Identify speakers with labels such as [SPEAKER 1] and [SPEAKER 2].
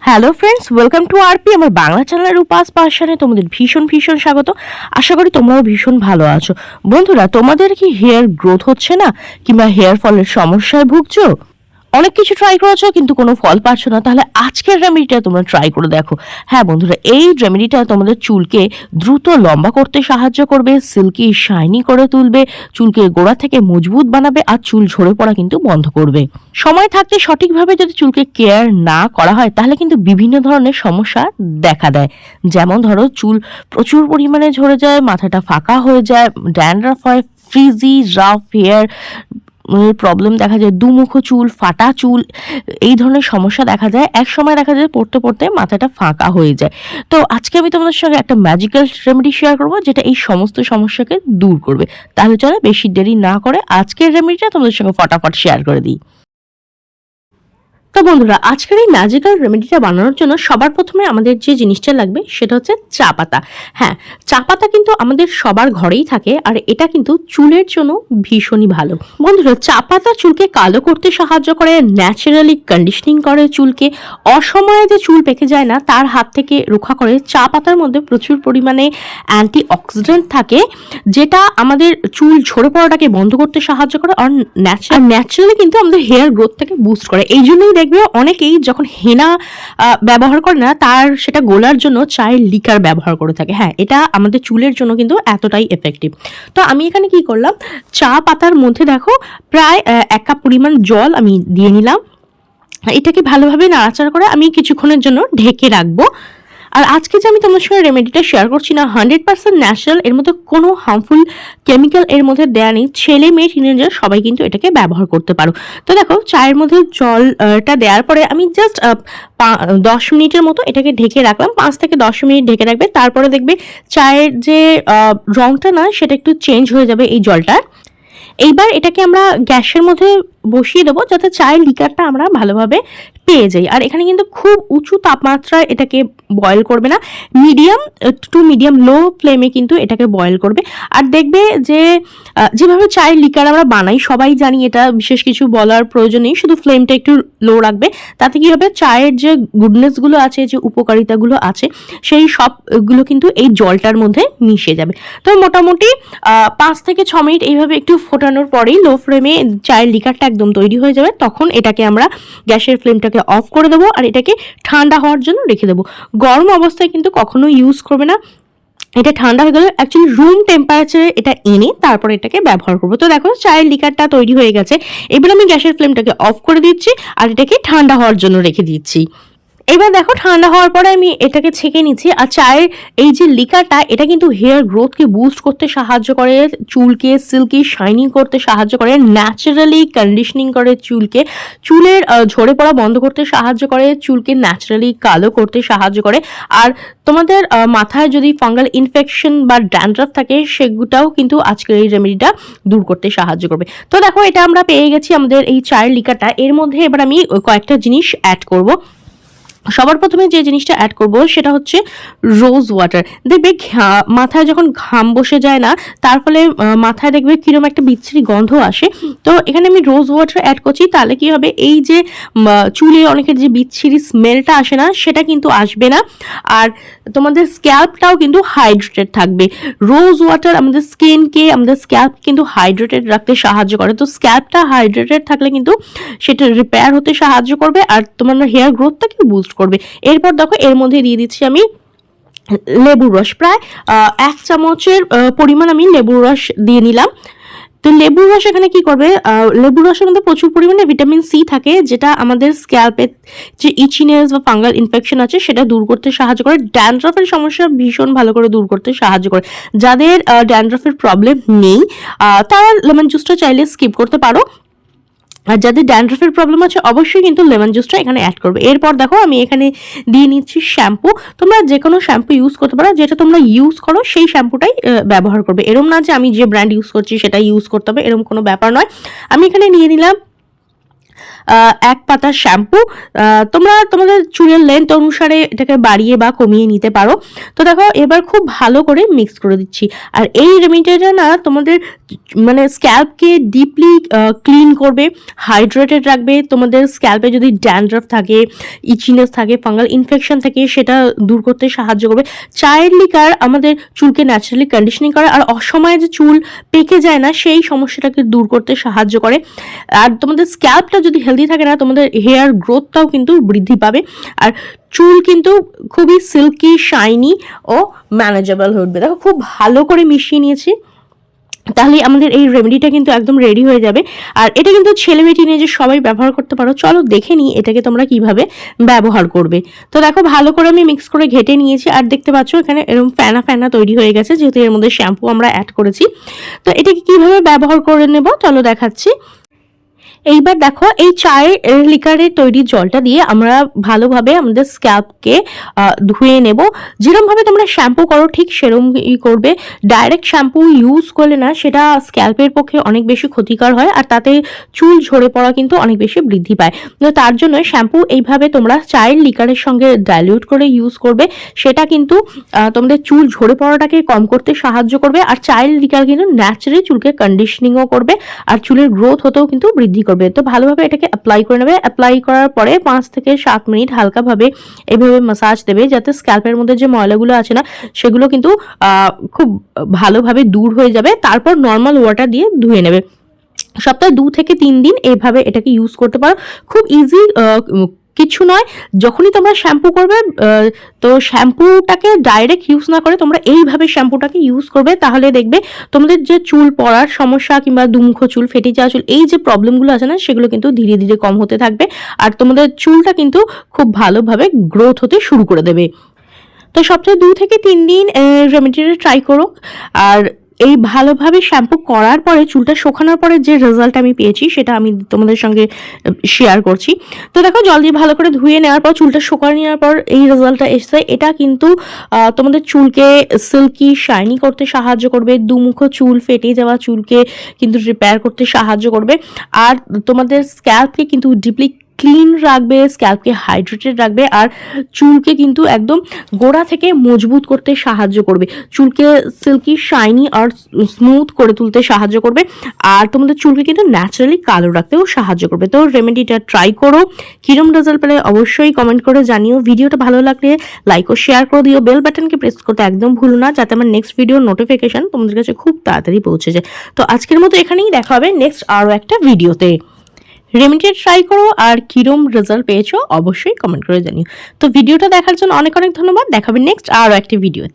[SPEAKER 1] Hello friends welcome to RP আমার বাংলা চ্যানেলের উপাস পাশানে তোমাদের ভীষণ ভীষণ স্বাগত। আশা করি তোমরাও ভীষণ ভালো আছো। বন্ধুরা, তোমাদের কি হেয়ার গ্রোথ হচ্ছে না? কিংবা হেয়ার ফলের সমস্যায় ভুগছো? অনেক কিছু ট্রাই করেছ, কিন্তু কোনো ফল পাচ্ছ না। তাহলে আজকের রেমেডিটা তোমরা ট্রাই করে দেখো। হ্যাঁ বন্ধুরা, এই রেমেডিটা তোমাদের চুলকে দ্রুত লম্বা করতে সাহায্য করবে সিল্কি শাইনি করে তুলবে, চুলকে গোড়া থেকে মজবুত বানাবে, আর চুল ঝরে পড়া কিন্তু বন্ধ করবে। সময় থাকতে সঠিকভাবে যদি চুলকে কেয়ার না করা হয়, তাহলে কিন্তু বিভিন্ন ধরনের সমস্যা দেখা দেয়। যেমন ধরো, চুল প্রচুর পরিমাণে ঝরে যায়, মাথাটা ফাঁকা হয়ে যায় ড্যান্ড্রাফ হয় ফ্রিজি রাফ হেয়ার প্রবলেম দেখা যায়, দুমুখো চুল, ফাটা চুল, এই ধরনের সমস্যা দেখা যায়। এক সময় দেখা যায় পড়তে পড়তে মাথাটা ফাঁকা হয়ে যায়। তো আজকে আমি তোমাদের সঙ্গে একটা ম্যাজিক্যাল রেমেডি শেয়ার করব, যেটা এই সমস্ত সমস্যাকে দূর করবে। তাহলে চলো বেশি দেরি না করে আজকের রেমেডিটা তোমাদের সঙ্গে ফটাফট শেয়ার করে দিই। তো বন্ধুরা, আজকের এই ম্যাজিক্যাল রেমেডিটা বানানোর জন্য সবার প্রথমে আমাদের যে জিনিসটা লাগবে সেটা হচ্ছে চা পাতা। হ্যাঁ চা পাতা কিন্তু আমাদের সবার ঘরেই থাকে আর এটা কিন্তু চুলের জন্য ভীষণই ভালো। বন্ধুরা, চা পাতা চুলকে কালো করতে সাহায্য করে ন্যাচারালি কন্ডিশনিং করে চুলকে। অসময়ে যে চুল পেকে যায় না, তার হাত থেকে রক্ষা করে চা পাতার মধ্যে প্রচুর পরিমাণে অ্যান্টি অক্সিডেন্ট থাকে, যেটা আমাদের চুল ঝরে পড়াটাকে বন্ধ করতে সাহায্য করে, আর ন্যাচারাল কিন্তু আমাদের হেয়ার গ্রোথটাকে বুস্ট করে। এই জন্যই দেখবে অনেকেই যখন হেনা ব্যবহার করে না, তার সেটা গোলার জন্য চায়ের লিকার ব্যবহার করে থাকে। হ্যাঁ এটা আমাদের চুলের জন্য কিন্তু এতটাই এফেক্টিভ তো আমি এখানে কি করলাম? চা পাতার মধ্যে দেখো, প্রায় এক কাপ পরিমাণ জল আমি দিয়ে নিলাম। এটাকে ভালোভাবে নাড়াচাড়া করে আমি কিছুক্ষণের জন্য ঢেকে রাখব। আর আজকে যে আমি তোমার সঙ্গে রেমেডিটা শেয়ার করছি না হান্ড্রেড পার্সেন্ট ন্যাচারাল এর মধ্যে কোনো হার্মফুল কেমিক্যাল এর মধ্যে দেয়া নেই। ছেলে মেয়ে টিনেজার সবাই কিন্তু এটাকে ব্যবহার করতে পারো। তো দেখো, চায়ের মধ্যে জলটা দেওয়ার পরে আমি জাস্ট দশ মিনিটের মতো এটাকে ঢেকে রাখলাম। পাঁচ থেকে দশ মিনিট ঢেকে রাখবে। তারপরে দেখবে চায়ের যে রংটা না, সেটা একটু চেঞ্জ হয়ে যাবে এই জলটার। এইবার এটাকে আমরা গ্যাসের মধ্যে বসিয়ে দেবো যাতে চায়ের লিকারটা আমরা ভালোভাবে পেয়ে যাই। আর এখানে কিন্তু খুব উঁচু তাপমাত্রায় এটাকে বয়েল করবে না মিডিয়াম টু মিডিয়াম লো ফ্লেমে কিন্তু এটাকে বয়েল করবে। আর দেখবে যে যেভাবে চায়ের লিকার আমরা বানাই, সবাই জানি এটা বিশেষ কিছু বলার প্রয়োজন নেই, শুধু ফ্লেমটা একটু লো রাখবে। তাতে কী হবে, চায়ের যে গুডনেসগুলো আছে, যে উপকারিতাগুলো আছে, সেই সবগুলো কিন্তু এই জলটার মধ্যে মিশে যাবে। তো মোটামুটি পাঁচ থেকে ছ মিনিট এইভাবে একটু ফোটানোর পরেই লো ফ্লেমে চায়ের লিকারটা একদম তৈরি হয়ে যাবে, তখন এটাকে আমরা গ্যাসের ফ্লেমটাকে অফ করে দেবো আর এটাকে ঠান্ডা হওয়ার জন্য রেখে দেবো। গরম অবস্থায় কিন্তু কখনো ইউজ করবে না। এটা ঠান্ডা হয়ে গেলে অ্যাকচুয়ালি রুম টেম্পারেচারে এটা এনে তারপর এটাকে ব্যবহার করব। তো দেখো, চায়ের লিকারটা তৈরি হয়ে গেছে। এবার আমি গ্যাসের ফ্লেমটাকে অফ করে দিচ্ছি আর এটাকে ঠান্ডা হওয়ার জন্য রেখে দিচ্ছি। এবার দেখো ঠান্ডা হওয়ার পরে আমি এটাকে ছেঁকে নিচ্ছি। আর চায়ের এই যে লিকারটা, এটা কিন্তু হেয়ার গ্রোথকে বুস্ট করতে সাহায্য করে, চুলকে সিল্কি শাইনিং করতে সাহায্য করে ন্যাচারালি কন্ডিশনিং করে চুলকে। চুলের ঝরে পড়া বন্ধ করতে সাহায্য করে, চুলকে ন্যাচারালি কালো করতে সাহায্য করে। আর তোমাদের মাথায় যদি ফাঙ্গাল ইনফেকশন বা ড্যান্ড্রাফ থাকে সেগুলোটাও কিন্তু আজকের এই রেমেডিটা দূর করতে সাহায্য করবে। তো দেখো, এটা আমরা পেয়ে গেছি আমাদের এই চায়ের লিকারটা। এর মধ্যে এবার আমি কয়েকটা জিনিস অ্যাড করব। সবার প্রথমে যে জিনিসটা অ্যাড করব সেটা হচ্ছে রোজ ওয়াটার দেখবে মাথায় যখন ঘাম বসে যায় না, তার ফলে মাথায় দেখবে কিরম একটা বিচ্ছিরি গন্ধ আসে। তো এখানে আমি রোজ ওয়াটার অ্যাড করছি, তাহলে কি হবে? এই যে চুলে অনেকের যে বিচ্ছিরি স্মেলটা আসে না, সেটা কিন্তু আসবে না। আর তোমাদের স্ক্যাল্পটাও কিন্তু হাইড্রেটেড থাকবে। রোজ ওয়াটার আমাদের স্কিনকে আমাদের স্ক্যাল্প কিন্তু হাইড্রেটেড রাখতে সাহায্য করে। তো স্ক্যাল্পটা হাইড্রেটেড থাকলে কিন্তু সেটা রিপেয়ার হতে সাহায্য করবে। আর তোমার হেয়ার গ্রোথটাকে বুস্ট করবে। এরপর দেখো, এর মধ্যে দিয়ে দিচ্ছি আমি লেবুর রস। প্রায় এক চামচের পরিমাণ আমি লেবুর রস দিয়ে নিলাম। তো লেবুর রস এখানে কি করবে? লেবুর রসের মধ্যে প্রচুর পরিমাণে ভিটামিন সি থাকে, যেটা আমাদের স্ক্যাল্পের যে ইচিনেস বা ফাঙ্গাল ইনফেকশন আছে, সেটা দূর করতে সাহায্য করে। ড্যান্ড্রফের সমস্যা ভীষণ ভালো করে দূর করতে সাহায্য করে। যাদের ড্যান্ড্রফের প্রবলেম নেই তারা লেমন জুসটা চাইলে স্কিপ করতে পারো। আর যাদের ড্যান্ড্রফের প্রবলেম আছে, অবশ্যই কিন্তু লেমন জুসটা এখানে অ্যাড করবে। এরপর দেখো, আমি এখানে দিয়ে নিচ্ছি শ্যাম্পু তোমরা যে কোনো শ্যাম্পু ইউজ করতে পারো, যেটা তোমরা ইউজ করো, সেই শ্যাম্পুটাই ব্যবহার করবে। এরম না যে আমি যে ব্র্যান্ড ইউজ করছি সেটা ইউজ করতে হবে, এরম কোনো ব্যাপার নয়। আমি এখানে নিয়ে নিলাম এক পাতা শ্যাম্পু তোমরা তোমাদের চুলের লেন্থ অনুসারে এটাকে বাড়িয়ে বা কমিয়ে নিতে পারো। তো দেখো, এবার খুব ভালো করে মিক্স করে দিচ্ছি। আর এই রেমিডিটা না তোমাদের মানে স্ক্যাল্পকে ডিপলি ক্লিন করবে হাইড্রেটেড রাখবে। তোমাদের স্ক্যাল্পে যদি ড্যান্ড্রাফ থাকে ইচিনেস থাকে ফাঙ্গাল ইনফেকশন থাকে, সেটা দূর করতে সাহায্য করবে। চায়ের লিকার আমাদের চুলকে ন্যাচারালি কন্ডিশনিং করে। আর অসময়ে যে চুল পেকে যায় না, সেই সমস্যাটাকে দূর করতে সাহায্য করে। আর তোমাদের স্ক্যাল্পটা যদি হেলদি থাকে না, তোমাদের হেয়ার গ্রোথটাও কিন্তু বৃদ্ধি পাবে। আর চুল কিন্তু খুবই সিল্কি শাইনি ও ম্যানেজেবল উঠবে। দেখো, খুব ভালো করে মিশিয়ে নিয়েছি। তাহলে আমাদের এই রেমেডিটা কিন্তু একদম রেডি হয়ে যাবে। আর এটা কিন্তু ছেলে মেয়ে টিনেজে সবাই ব্যবহার করতে পারো, চলো দেখে নিই এটাকে তোমরা কীভাবে ব্যবহার করবে। তো দেখো, ভালো করে আমি মিক্স করে ঘেটে নিয়েছি। আর দেখতে পাচ্ছ, এখানে এরকম ফ্যানা ফ্যানা তৈরি হয়ে গেছে, যেহেতু এর মধ্যে শ্যাম্পু আমরা অ্যাড করেছি। তো এটাকে কীভাবে ব্যবহার করে নেব, চলো দেখাচ্ছি। এইবার দেখো, এই চায়ের লিকারের তৈরি জলটা দিয়ে আমরা ভালোভাবে আমাদের স্ক্যাল্পকে ধুয়ে নেব। যেরমভাবে তোমরা শ্যাম্পু করো, ঠিক সেরমই করবে। ডাইরেক্ট শ্যাম্পু ইউজ করলে না, সেটা স্ক্যাল্পের পক্ষে অনেক বেশি ক্ষতিকর হয় আর তাতে চুল ঝরে পড়া কিন্তু অনেক বেশি বৃদ্ধি পায়। তো তার জন্য শ্যাম্পু এইভাবে তোমরা চায়ের লিকারের সঙ্গে ডাইলিউট করে ইউজ করবে। সেটা কিন্তু তোমাদের চুল ঝরে পড়াটাকে কম করতে সাহায্য করবে। আর চায়ের লিকার কিন্তু ন্যাচারালি চুলকে কন্ডিশনিংও করবে। আর চুলের গ্রোথ হতেও কিন্তু বৃদ্ধি করবে। তো ভালোভাবে এটাকে অ্যাপ্লাই করে নেবে। অ্যাপ্লাই করার পরে পাঁচ থেকে সাত মিনিট হালকাভাবে এইভাবে মাসাজ দেবে যাতে স্ক্যাল্পের মধ্যে যে ময়লাগুলো আছে না, সেগুলো কিন্তু খুব ভালোভাবে দূর হয়ে যাবে। তারপর নর্মাল ওয়াটার দিয়ে ধুয়ে নেবে। সপ্তাহে দু থেকে তিন দিন এভাবে এটাকে ইউজ করতে পারো। খুব ইজি কিছু নয়, যখনই তোমরা শ্যাম্পু করবে তো শ্যাম্পুটাকে ডাইরেক্ট ইউজ না করে তোমরা এইভাবে শ্যাম্পুটাকে ইউজ করবে, তাহলে দেখবে তোমাদের যে চুল পড়ার সমস্যা কিংবা দুমুখো চুল, ফেটে যাওয়া চুল, এই যে প্রবলেমগুলো আছে না, সেগুলো কিন্তু ধীরে ধীরে কম হতে থাকবে আর তোমাদের চুলটা কিন্তু খুব ভালোভাবে গ্রোথ হতে শুরু করে দেবে। তো সপ্তাহে দু থেকে তিন দিন রেমেডিটা ট্রাই করো। আর এই ভালোভাবে শ্যাম্পু করার পরে, চুলটা শোকানোর পরে যে রেজাল্ট আমি পেয়েছি, সেটা আমি তোমাদের সঙ্গে শেয়ার করছি। তো দেখো, জল দিয়ে ভালো করে ধুয়ে নেওয়ার পর, চুলটা শুকানো নেওয়ার পর এই রেজাল্টটা এসছে। এটা কিন্তু তোমাদের চুলকে সিল্কি শাইনি করতে সাহায্য করবে। দুমুখো চুল, ফেটে যাওয়া চুলকে কিন্তু রিপেয়ার করতে সাহায্য করবে। আর তোমাদের স্ক্যাল্পকে কিন্তু ডিপলি ক্লিন রাখবে, স্ক্যাল্পকে হাইড্রেটেড রাখবে আর চুলকে কিন্তু একদম গোড়া থেকে মজবুত করতে সাহায্য করবে। চুলকে সিল্কি শাইনি আর স্মুথ করে তুলতে সাহায্য করবে আর তোমাদের চুলকে কিন্তু ন্যাচারালি কালো রাখতেও সাহায্য করবে। তো রেমেডিটা ট্রাই করো। কিরম রেজাল্ট পেলে অবশ্যই কমেন্ট করে জানিও। ভিডিওটা ভালো লাগলে লাইক ও শেয়ার করে দিও। বেল বাটনকে প্রেস করতে একদম ভুলো না যাতে আমার নেক্সট ভিডিওর নোটিফিকেশন তোমাদের কাছে খুব তাড়াতাড়ি পৌঁছে যায়। তো আজকের মতো এখানেই দেখা হবে নেক্সট আরও একটা ভিডিওতে রেমিডি ট্রাই করো আর কিরম রেজাল্ট পেয়েছ অবশ্যই কমেন্ট করে জানিও। তো ভিডিওটা দেখার জন্য অনেক অনেক ধন্যবাদ। দেখাবে নেক্সট আরও একটি ভিডিওতে